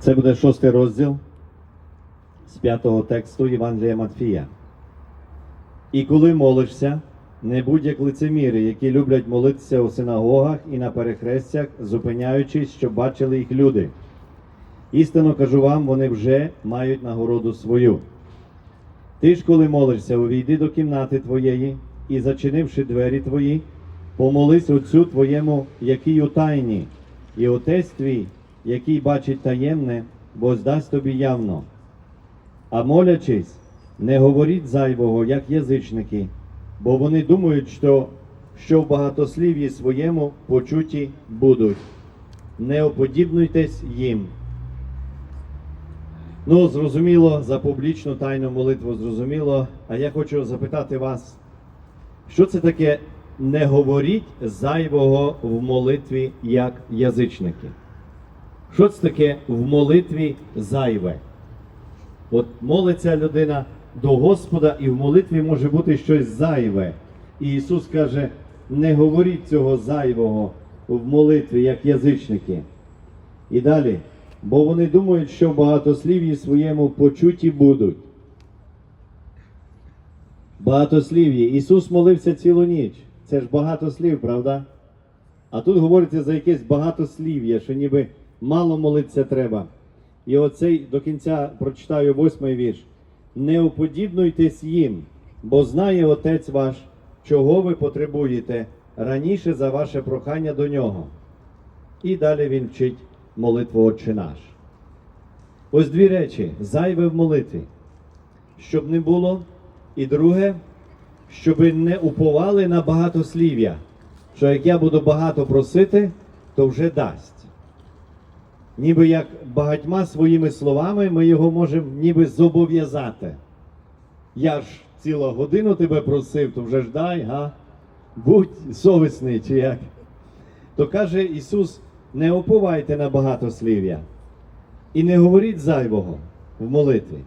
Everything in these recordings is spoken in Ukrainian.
Це буде шостий розділ з п'ятого тексту Євангелія Матфія. І коли молишся, не будь як лицеміри, які люблять молитися у синагогах і на перехрестях, зупиняючись, щоб бачили їх люди. Істинно кажу вам, вони вже мають нагороду свою. Ти ж, коли молишся, увійди до кімнати твоєї і, зачинивши двері твої, помолись Отцю твоєму, який у тайні, і Отець твій, який бачить таємне, бо здасть тобі явно. А молячись, не говоріть зайвого, як язичники, бо вони думають, що, що в багатослів'ї своєму почуті будуть. Не уподібнуйтесь їм. Ну, зрозуміло, за публічну тайну молитву зрозуміло. А я хочу запитати вас, що це таке не говоріть зайвого в молитві як язичники? Що це таке в молитві зайве? От молиться людина до Господа, і в молитві може бути щось зайве. І Ісус каже: не говоріть цього зайвого в молитві, як язичники. І далі. Бо вони думають, що в багатослів'ї своєму почуті будуть. Багатослів'ї. Ісус молився цілу ніч. Це ж багато слів, правда? А тут говориться за якесь багатослів'я, що ніби мало молитися треба. І оцей до кінця прочитаю восьмий вірш. Не уподібнуйтесь їм, бо знає Отець ваш, чого ви потребуєте раніше за ваше прохання до нього. І далі він вчить молитву Отче наш. Ось дві речі: зайве в молитві, щоб не було. І друге, щоб не уповали на багатослів'я, що як я буду багато просити, то вже дасть. Ніби як багатьма своїми словами ми його можемо ніби зобов'язати. Я ж цілу годину тебе просив, то вже ж дай, га? Будь совісний чи як. То каже Ісус, не оповайте на багатослів'я і не говоріть зайвого в молитві.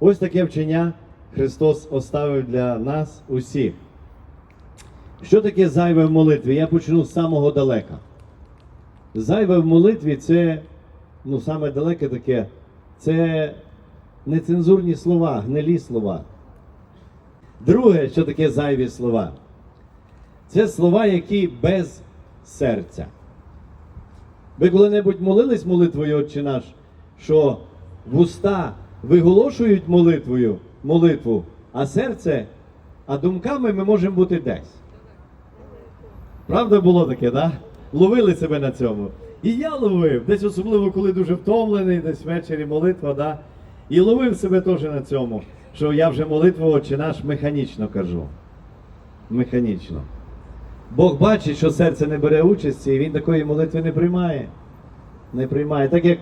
Ось таке вчення Христос оставив для нас усіх. Що таке зайве в молитві? Я почну з самого далека. Зайве в молитві це, ну, саме далеке таке, це нецензурні слова, гнилі слова. Друге, що таке зайві слова? Це слова, які без серця. Ви коли-небудь молились молитвою, Отче наш, що вуста виголошують молитвою, молитву, а серце, а думками ми можемо бути десь. Правда було таке, да? Ловили себе на цьому. І я ловив, десь особливо, коли дуже втомлений, десь ввечері молитва, да? і ловив себе теж на цьому, що я вже молитву Отче наш механічно кажу. Механічно. Бог бачить, що серце не бере участі, і він такої молитви не приймає. Не приймає. Так як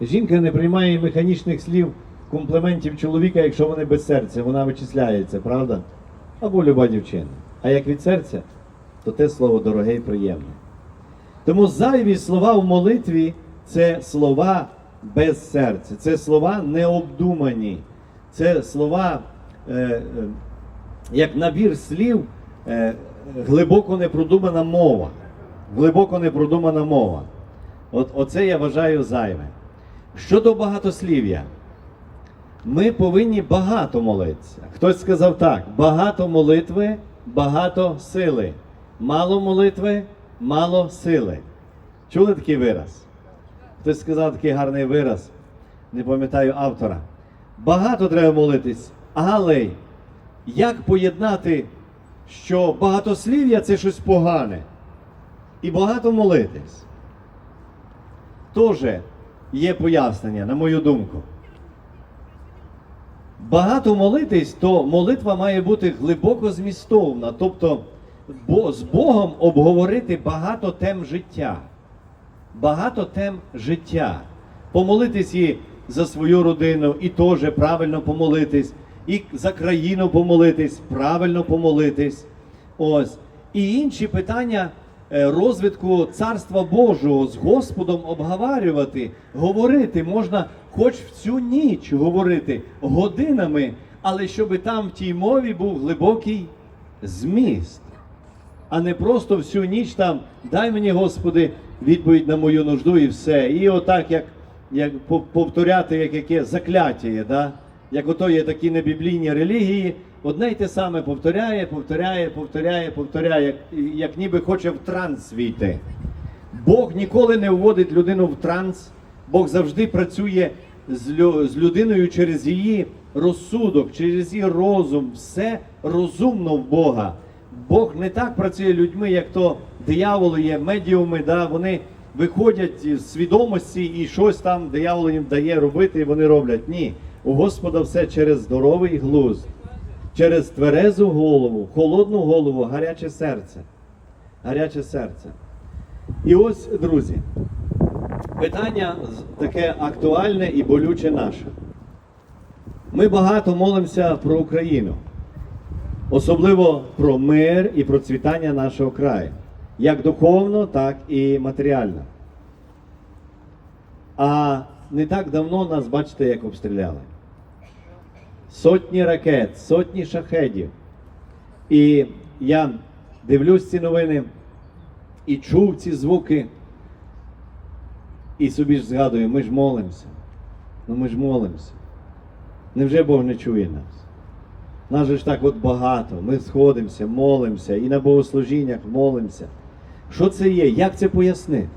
жінка не приймає механічних слів, компліментів чоловіка, якщо вони без серця, вона вичисляється, правда? Або люба дівчина. А як від серця, то те слово дороге і приємне. Тому зайві слова в молитві це слова без серця, це слова необдумані, це слова, е, е, як набір слів, е, глибоко непродумана мова. Глибоко непродумана мова. От, оце я вважаю зайве. Щодо багатослів'я, ми повинні багато молитися. Хтось сказав так: багато молитви, багато сили. Мало молитви, мало сили. Чули такий вираз? Хтось сказав такий гарний вираз, не пам'ятаю автора. Багато треба молитись, але як поєднати, що багатослів'я це щось погане, і багато молитись? Тоже є пояснення, на мою думку. Багато молитись, то молитва має бути глибоко змістовна, тобто з Богом обговорити багато тем життя. Багато тем життя. Помолитись і за свою родину, і теж правильно помолитись, і за країну помолитись, правильно помолитись. Ось. І інші питання е, розвитку Царства Божого з Господом обговорювати, говорити можна хоч в цю ніч говорити годинами, але щоб там в тій мові був глибокий зміст, а не просто всю ніч там дай мені, Господи, відповідь на мою нужду і все. І отак, як як повторяти як яке закляття, да? як ото є такі небіблійні релігії, одне й те саме повторяє, повторяє, повторяє, повторяє, як, як ніби хоче в транс війти. Бог ніколи не вводить людину в транс, Бог завжди працює з людиною через її розсудок, через її розум. Все розумно в Бога. Бог не так працює людьми, як то дияволи є, медіуми, да, вони виходять з свідомості і щось там диявол їм дає робити, і вони роблять. Ні. У Господа все через здоровий глузд, через тверезу голову, холодну голову, гаряче серце. Гаряче серце. І ось, друзі, питання таке актуальне і болюче наше. Ми багато молимося про Україну, особливо про мир і процвітання нашого краю, як духовно, так і матеріально. А не так давно нас, бачите, як обстріляли. Сотні ракет, сотні шахедів. І я дивлюсь ці новини і чув ці звуки. І собі ж згадую, ми ж молимося. Ну ми ж молимося. Невже Бог не чує нас? Нас же ж так от багато. Ми сходимося, молимося і на богослужіннях молимося. Що це є? Як це пояснити?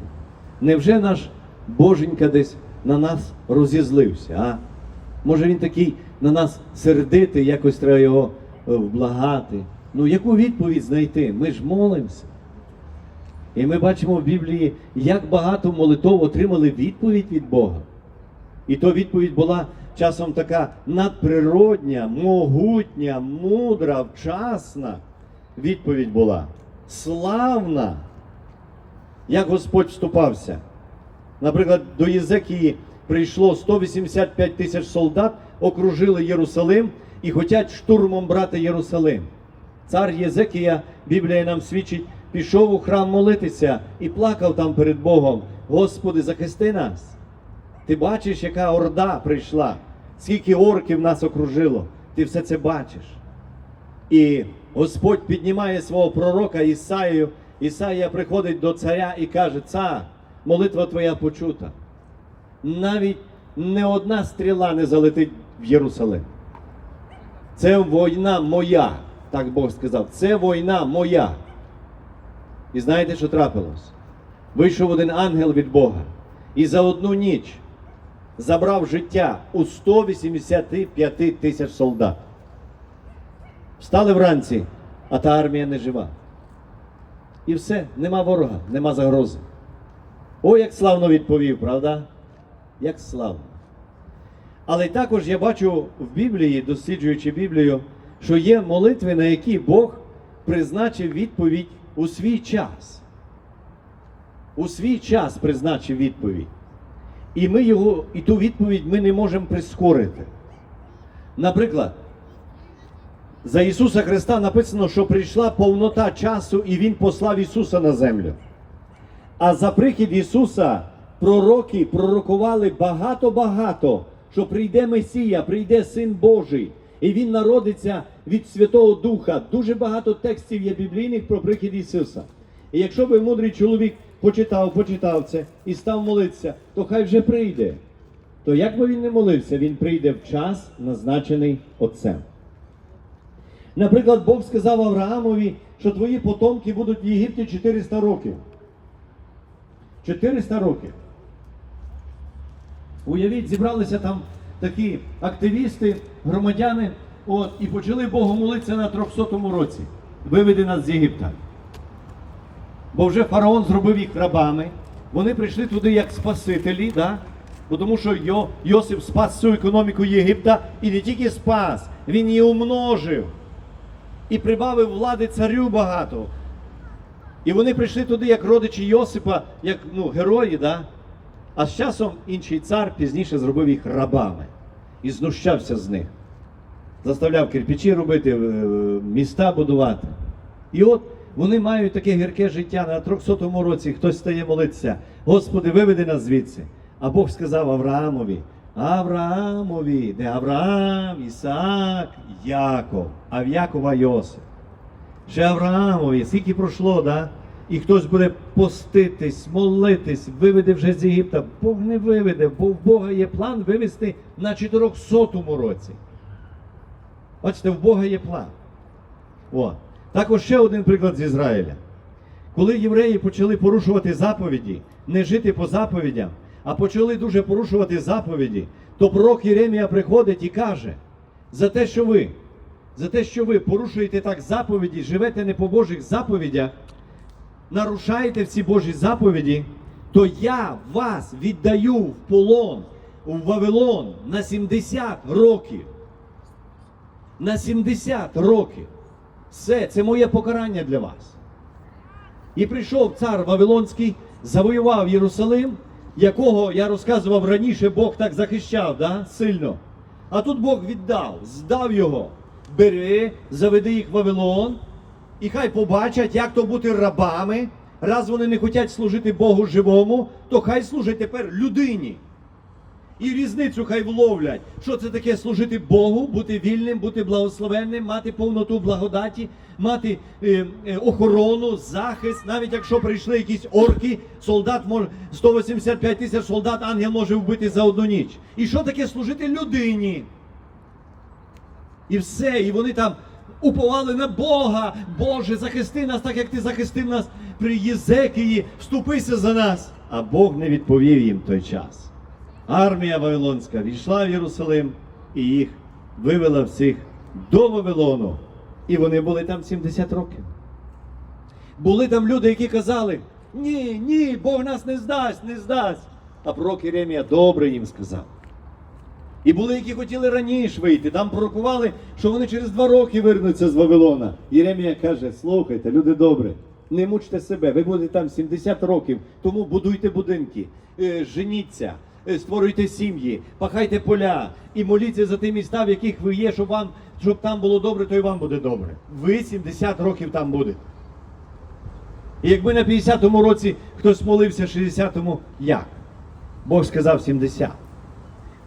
Невже наш Боженька десь на нас розізлився? А? Може він такий на нас сердитий, якось треба його е, вблагати. Ну яку відповідь знайти? Ми ж молимося. І ми бачимо в Біблії, як багато молитов отримали відповідь від Бога. І то відповідь була часом така надприродня, могутня, мудра, вчасна. Відповідь була славна, як Господь вступався. Наприклад, до Єзекії прийшло 185 тисяч солдат, окружили Єрусалим і хотять штурмом брати Єрусалим. Цар Єзекія, Біблія нам свідчить, пішов у храм молитися і плакав там перед Богом. Господи, захисти нас. Ти бачиш, яка орда прийшла, скільки орків нас окружило. Ти все це бачиш. І Господь піднімає свого пророка Ісаїю. Ісаїя приходить до царя і каже: Цар, молитва твоя почута. Навіть не одна стріла не залетить в Єрусалим. Це війна моя, так Бог сказав. Це війна моя. І знаєте, що трапилось? Вийшов один ангел від Бога і за одну ніч забрав життя у 185 тисяч солдат. Встали вранці, а та армія не жива. І все, нема ворога, нема загрози. О, як славно відповів, правда? Як славно. Але також я бачу в Біблії, досліджуючи Біблію, що є молитви, на які Бог призначив відповідь у свій час. У свій час призначив відповідь. І ми його, і ту відповідь ми не можемо прискорити. Наприклад, за Ісуса Христа написано, що прийшла повнота часу, і Він послав Ісуса на землю. А за прихід Ісуса пророки пророкували багато-багато, що прийде Месія, прийде Син Божий, і Він народиться від Святого Духа. Дуже багато текстів є біблійних про прихід Ісуса. І якщо би мудрий чоловік почитав, почитав це і став молитися, то хай вже прийде. То як би він не молився, він прийде в час, назначений Отцем. Наприклад, Бог сказав Авраамові, що твої потомки будуть в Єгипті 400 років. 400 років. Уявіть, зібралися там такі активісти, громадяни, от, і почали Богу молитися на 300-му році. Виведи нас з Єгипта. Бо вже фараон зробив їх рабами. Вони прийшли туди як спасителі, да? Бо тому що Йо, Йосип спас всю економіку Єгипта і не тільки спас, він її умножив і прибавив влади царю багато. І вони прийшли туди як родичі Йосипа, як ну, герої, да? а з часом інший цар пізніше зробив їх рабами і знущався з них. Заставляв кирпичі робити, е, міста будувати. І от вони мають таке гірке життя на 300-му році. Хтось стає молитися, Господи, виведи нас звідси. А Бог сказав Авраамові, Авраамові, де Авраам, Ісаак, Яков, а в Якова Йосип. Ще Авраамові, скільки пройшло, да? і хтось буде поститись, молитись, виведе вже з Єгипта. Бог не виведе, бо в Бога є план вивести на 400-му році. Бачите, в Бога є план. О. Також ще один приклад з Ізраїля. Коли євреї почали порушувати заповіді, не жити по заповідям, а почали дуже порушувати заповіді, то пророк Єремія приходить і каже: за те, що ви, за те, що ви порушуєте так заповіді, живете не по Божих заповідях, нарушаєте всі Божі заповіді, то я вас віддаю в полон у Вавилон на 70 років. На 70 років. Все, це моє покарання для вас. І прийшов цар Вавилонський, завоював Єрусалим, якого я розказував раніше, Бог так захищав, да? сильно. А тут Бог віддав, здав його. Бери, заведи їх в Вавилон, і хай побачать, як то бути рабами. Раз вони не хочуть служити Богу живому, то хай служать тепер людині. І різницю хай вловлять, що це таке служити Богу, бути вільним, бути благословенним, мати повноту благодаті, мати е, е, охорону, захист. Навіть якщо прийшли якісь орки, солдат може 185 тисяч солдат, ангел може вбити за одну ніч. І що таке служити людині? І все, і вони там уповали на Бога. Боже, захисти нас, так як ти захистив нас при Єзекії, вступися за нас. А Бог не відповів їм той час. Армія Вавилонська війшла в Єрусалим і їх вивела всіх до Вавилону. І вони були там 70 років. Були там люди, які казали: ні, ні, Бог нас не здасть, не здасть. А пророк Єремія добре їм сказав. І були, які хотіли раніше вийти. Там пророкували, що вони через два роки вернуться з Вавилона. Єремія каже: слухайте, люди добрі, не мучте себе, ви будете там 70 років, тому будуйте будинки, е, женіться, створюйте сім'ї, пахайте поля і моліться за ті міста, в яких ви є, щоб вам, щоб там було добре, то і вам буде добре. Ви 70 років там будете. І якби на 50-му році хтось молився 60-му, як? Бог сказав 70.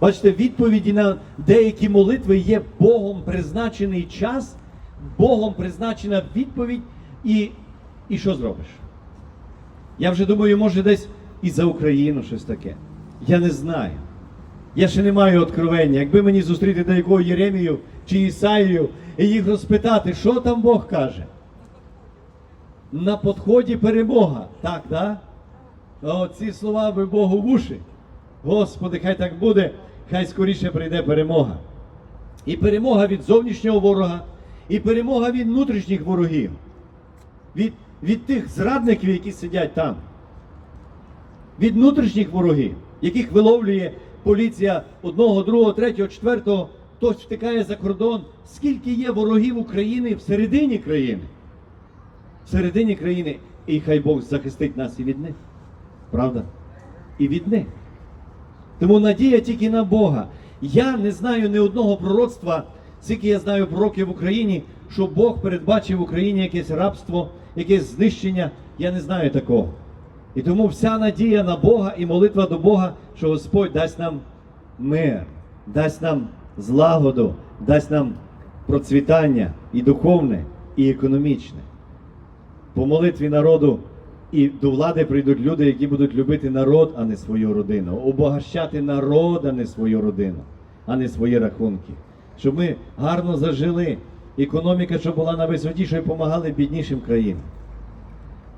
Бачите, відповіді на деякі молитви є Богом призначений час, Богом призначена відповідь, і, і що зробиш? Я вже думаю, може десь і за Україну щось таке. Я не знаю. Я ще не маю откровення. Якби мені зустріти деякого Єремію чи Ісаїю і їх розпитати, що там Бог каже. На подході перемога. Так, да? О, ці слова би Богу в уші. Господи, хай так буде, хай скоріше прийде перемога. І перемога від зовнішнього ворога, і перемога від внутрішніх ворогів, від, від тих зрадників, які сидять там, від внутрішніх ворогів, яких виловлює поліція одного, другого, третього, четвертого, хтось втикає за кордон. Скільки є ворогів України всередині країни? Всередині країни, і хай Бог захистить нас і від них. Правда? І від них. Тому надія тільки на Бога. Я не знаю ні одного пророцтва, скільки я знаю пророків в Україні, що Бог передбачив в Україні якесь рабство, якесь знищення. Я не знаю такого. І тому вся надія на Бога і молитва до Бога, що Господь дасть нам мир, дасть нам злагоду, дасть нам процвітання і духовне, і економічне. По молитві народу і до влади прийдуть люди, які будуть любити народ, а не свою родину, обогащати народ, а не свою родину, а не свої рахунки. Щоб ми гарно зажили, економіка, щоб була на висоті, щоб допомагали біднішим країнам.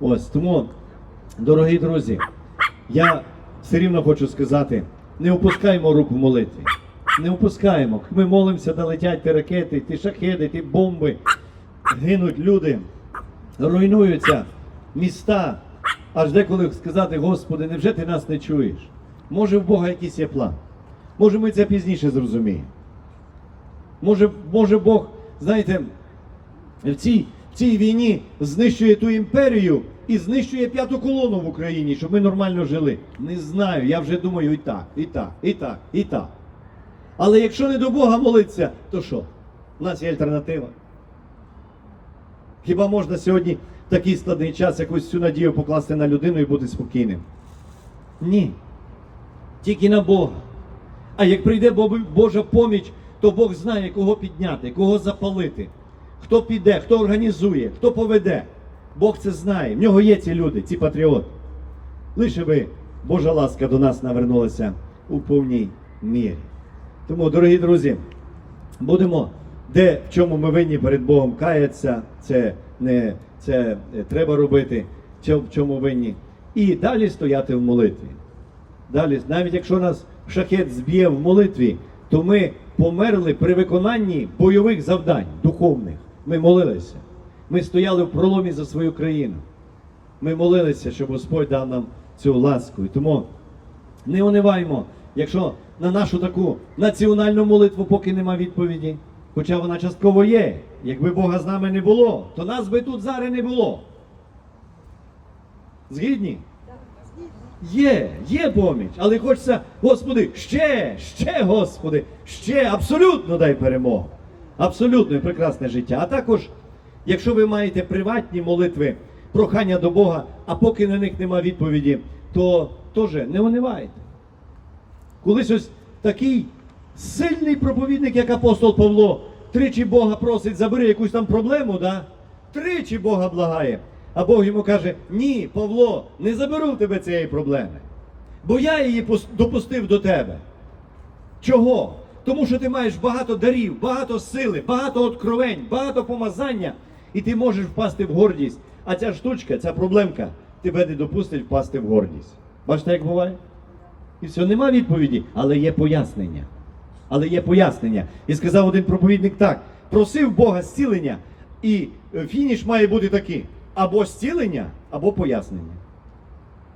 Ось тому, дорогі друзі, я все рівно хочу сказати: не опускаємо рук в молитві. Не опускаємо. Ми молимося, да летять ті ракети, ті шахеди, ті бомби, гинуть люди, руйнуються міста. Аж деколи сказати, Господи, невже ти нас не чуєш? Може, в Бога якийсь є план? Може, ми це пізніше зрозуміємо. Може, може Бог, знаєте, в цій, в цій війні знищує ту імперію і знищує п'яту колону в Україні, щоб ми нормально жили. Не знаю, я вже думаю і так, і так, і так, і так. Але якщо не до Бога молитися, то що? У нас є альтернатива. Хіба можна сьогодні в такий складний час якусь всю надію покласти на людину і бути спокійним? Ні. Тільки на Бога. А як прийде Божа поміч, то Бог знає, кого підняти, кого запалити, хто піде, хто організує, хто поведе. Бог це знає. В нього є ці люди, ці патріоти. Лише би Божа ласка до нас навернулася у повній мірі. Тому, дорогі друзі, будемо, де в чому ми винні перед Богом каятися, це не це треба робити, що- в чому винні. І далі стояти в молитві. Далі, навіть якщо нас шахет зб'є в молитві, то ми померли при виконанні бойових завдань духовних. Ми молилися. Ми стояли в проломі за свою країну. Ми молилися, щоб Господь дав нам цю ласку. І тому не униваємо, якщо на нашу таку національну молитву поки нема відповіді, хоча вона частково є. Якби Бога з нами не було, то нас би тут зараз не було. Згідні? Є, є поміч, але хочеться, Господи, ще, ще, Господи, ще абсолютно дай перемогу. Абсолютно і прекрасне життя. А також, якщо ви маєте приватні молитви, прохання до Бога, а поки на них нема відповіді, то теж не унивайте. Колись ось такий сильний проповідник, як апостол Павло, тричі Бога просить, забери якусь там проблему, да? тричі Бога благає. А Бог йому каже: Ні, Павло, не заберу в тебе цієї проблеми. Бо я її допустив до тебе. Чого? Тому що ти маєш багато дарів, багато сили, багато откровень, багато помазання, і ти можеш впасти в гордість. А ця штучка, ця проблемка тебе не допустить впасти в гордість. Бачите, як буває? І все, нема відповіді, але є пояснення. Але є пояснення. І сказав один проповідник так: просив Бога зцілення, і фініш має бути такий: або зцілення, або пояснення.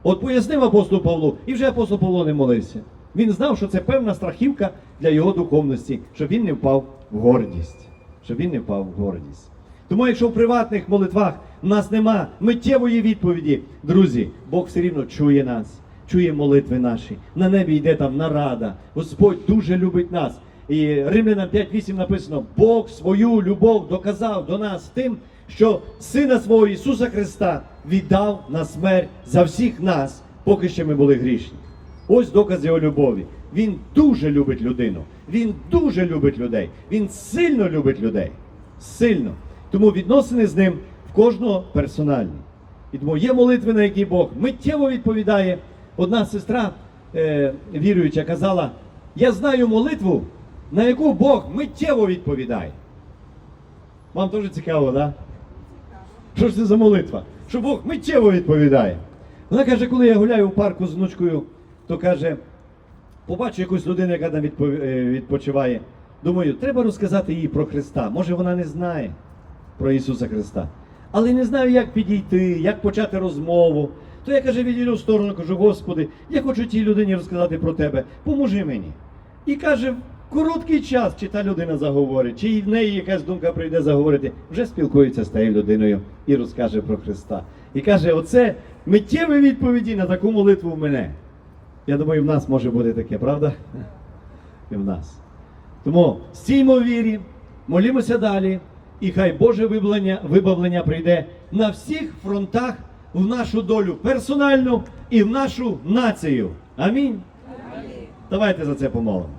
От пояснив апостол Павлу, і вже апостол Павло не молився. Він знав, що це певна страхівка для його духовності, щоб він не впав в гордість. Щоб він не впав в гордість. Тому, якщо в приватних молитвах в нас нема миттєвої відповіді, друзі, Бог все рівно чує нас, чує молитви наші. На небі йде там нарада. Господь дуже любить нас. І Римлянам 5.8 написано: Бог свою любов доказав до нас тим, що Сина свого Ісуса Христа віддав на смерть за всіх нас, поки ще ми були грішні. Ось доказ його любові. Він дуже любить людину. Він дуже любить людей. Він сильно любить людей. Сильно. Тому відносини з ним в кожного персональні. І тому є молитви, на які Бог миттєво відповідає. Одна сестра е, віруюча казала: Я знаю молитву, на яку Бог миттєво відповідає. Вам теж цікаво? Да? Що ж це за молитва? Що Бог миттєво відповідає. Вона каже, коли я гуляю в парку з внучкою, то каже, побачу якусь людину, яка там е, відпочиває. Думаю, треба розказати їй про Христа. Може, вона не знає про Ісуса Христа. Але не знаю, як підійти, як почати розмову. То я каже, відійду в сторону, кажу, Господи, я хочу тій людині розказати про тебе. Поможи мені. І каже, в короткий час, чи та людина заговорить, чи в неї якась думка прийде заговорити, вже спілкується з тією людиною і розкаже про Христа. І каже, оце миттєві відповіді на таку молитву в мене. Я думаю, в нас може бути таке, правда? І в нас. Тому стіймо в вірі, молімося далі, і хай Боже вибавлення, вибавлення прийде на всіх фронтах в нашу долю персональну і в нашу націю. Амінь. Давайте за це помолимо.